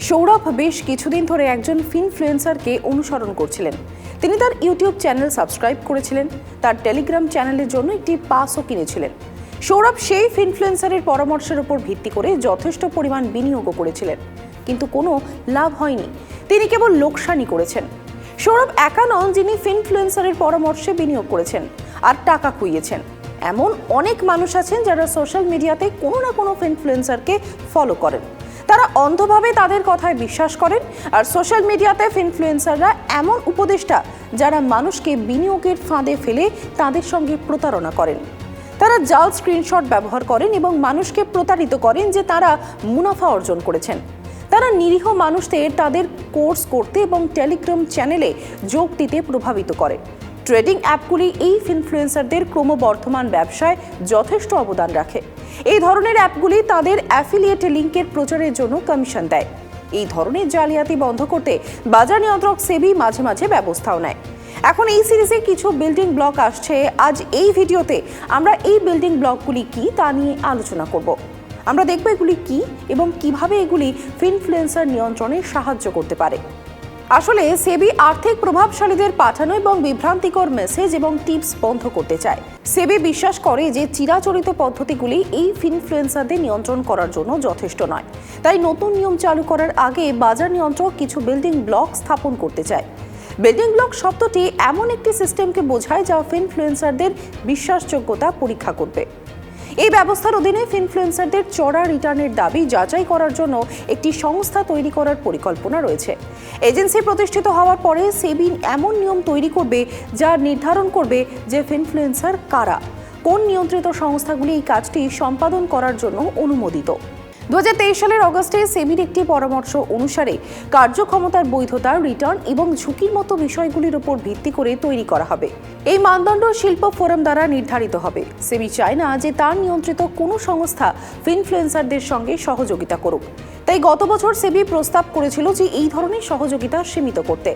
সৌরভ বেশ কিছুদিন ধরে একজন ফিনফ্লুয়েন্সারকে অনুসরণ করছিলেন। তিনি তার ইউটিউব চ্যানেল সাবস্ক্রাইব করেছিলেন। তার টেলিগ্রাম চ্যানেলের জন্য একটি পাসও কিনেছিলেন। সৌরভ সেই ফিনফ্লুয়েন্সারের পরামর্শের উপর ভিত্তি করে যথেষ্ট পরিমাণ বিনিয়োগও করেছিলেন। কিন্তু কোনো লাভ হয়নি। তিনি কেবল লোকসানই করেছেন। সৌরভ একা নন, যিনি ফিনফ্লুয়েন্সারের পরামর্শে বিনিয়োগ করেছেন আর টাকা খুইয়েছেন। এমন অনেক মানুষ আছেন যারা সোশ্যাল মিডিয়াতে কোনো না কোনো ফিনফ্লুয়েন্সারকে ফলো করেন। তারা অন্ধভাবে তাদের কথায় বিশ্বাস করেন আর সোশ্যাল মিডিয়াতে ইনফ্লুয়েন্সাররা এমন উপদেষ্টা যারা মানুষকে বিনিয়োগের ফাঁদে ফেলে তাদের সঙ্গে প্রতারণা করেন। তারা জাল স্ক্রিনশট ব্যবহার করেন এবং মানুষকে প্রতারিত করেন যে তারা মুনাফা অর্জন করেছেন। তারা নিরীহ মানুষদের তাদের কোর্স করতে এবং টেলিগ্রাম চ্যানেলে যোগ দিতে প্রভাবিত করে। ট্রেডিং অ্যাপগুলি এই ইনফ্লুয়েন্সারদের ক্রমবর্ধমান ব্যবসায় যথেষ্ট অবদান রাখে। এই ধরনের অ্যাপগুলি তাদের অ্যাফিলিয়েট লিঙ্কের প্রচারের জন্য কমিশন দেয়। এই ধরনের জালিয়াতি বন্ধ করতে বাজার নিয়ন্ত্রক সেবি মাঝে মাঝে ব্যবস্থাও নেয়। এখন এই সিরিজে কিছু বিল্ডিং ব্লক আসছে। আজ এই ভিডিওতে আমরা এই বিল্ডিং ব্লকগুলি কি তা নিয়ে আলোচনা করব। আমরা দেখব এগুলি কি এবং কীভাবে এগুলি ফিনফ্লুয়েন্সার নিয়ন্ত্রণে সাহায্য করতে পারে। আসলে সেবি আর্থিক প্রভাবশালীদের পাঠানো এবং বিভ্রান্তিকর মেসেজ এবং টিপস বন্ধ করতে চায়। সেবি বিশ্বাস করে যে চিরাচরিত পদ্ধতিগুলি এই ফিনফ্লুয়েন্সারদের নিয়ন্ত্রণ করার জন্য যথেষ্ট নয়। তাই নতুন নিয়ম চালু করার আগে বাজার নিয়ন্ত্রক কিছু বিল্ডিং ব্লক স্থাপন করতে চায়। বিল্ডিং ব্লক শব্দটি এমন একটি সিস্টেমকে বোঝায় যা ফিনফ্লুয়েন্সারদের বিশ্বাসযোগ্যতা পরীক্ষা করবে। এই ব্যবস্থার অধীনে ফিনফ্লুয়েন্সারদের চড়া রিটার্নের দাবি যাচাই করার জন্য একটি সংস্থা তৈরি করার পরিকল্পনা রয়েছে। এজেন্সি প্রতিষ্ঠিত হওয়ার পরে সেবিন এমন নিয়ম তৈরি করবে যা নির্ধারণ করবে যে ফিনফ্লুয়েন্সার কারা। কোন নিয়ন্ত্রিত সংস্থাগুলি এই কাজটি সম্পাদন করার জন্য অনুমোদিত? দু হাজার তেইশ সালের অগস্টে সেবির একটি পরামর্শ অনুসারে কার্যক্ষমতার বৈধতা রিটার্ন এবং ঝুঁকির মতো বিষয়গুলির উপর ভিত্তি করে তৈরি করা হবে। এই মানদণ্ড শিল্প ফোরাম দ্বারা নির্ধারিত হবে। সেবি চায় না যে তার নিয়ন্ত্রিত কোনো সংস্থা ফিনফ্লুয়েন্সারদের সঙ্গে সহযোগিতা করুক। তাই গত বছর সেবি প্রস্তাব করেছিল যে এই ধরনের সহযোগিতা সীমিত করতে।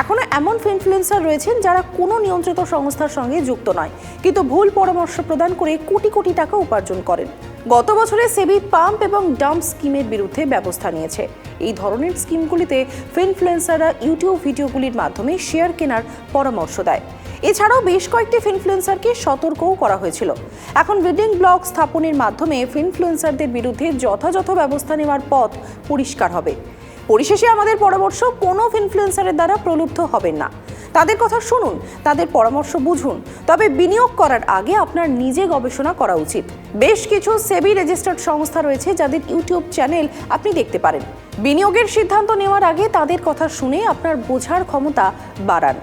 এখনও এমন ফিনফ্লুয়েন্সার রয়েছেন যারা কোনো নিয়ন্ত্রিত সংস্থার সঙ্গে যুক্ত নয়, কিন্তু ভুল পরামর্শ প্রদান করে কোটি কোটি টাকা উপার্জন করেন। গত বছরে সেবি পাম্প এবং ডাম্প স্কিমের বিরুদ্ধে ব্যবস্থা নিয়েছে। এই ধরনের স্কিমগুলিতে ফিনফ্লুয়েন্সাররা ইউটিউব ভিডিওগুলির মাধ্যমে শেয়ার কেনার পরামর্শ দেয়। এছাড়াও বেশ কয়েকটি ফিনফ্লুয়েন্সারকে সতর্কও করা হয়েছিল। এখন বিল্ডিং ব্লক স্থাপনের মাধ্যমে ফিনফ্লুয়েন্সারদের বিরুদ্ধে যথাযথ ব্যবস্থা নেওয়ার পথ পরিষ্কার হবে। পরিশেষে আমাদের পরামর্শ, কোনো ফিনফ্লুয়েন্সারের দ্বারা প্রলুব্ধ হবেন না। তাদের কথা শুনুন, তাদের পরামর্শ বুঝুন। তবে বিনিয়োগ করার আগে আপনার নিজে গবেষণা করা উচিত। বেশ কিছু সেবি রেজিস্টার্ড সংস্থা রয়েছে যাদের ইউটিউব চ্যানেল আপনি দেখতে পারেন। বিনিয়োগের সিদ্ধান্ত নেওয়ার আগে তাদের কথা শুনে আপনার বোঝার ক্ষমতা বাড়ান।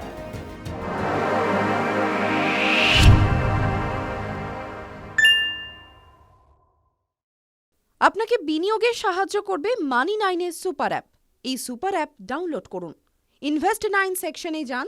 আপনাকে বিনিয়োগে সাহায্য করবে মানি নাইনের সুপার অ্যাপ। এই সুপার অ্যাপ ডাউনলোড করুন। ইনভেস্ট নাইন সেকশনে যান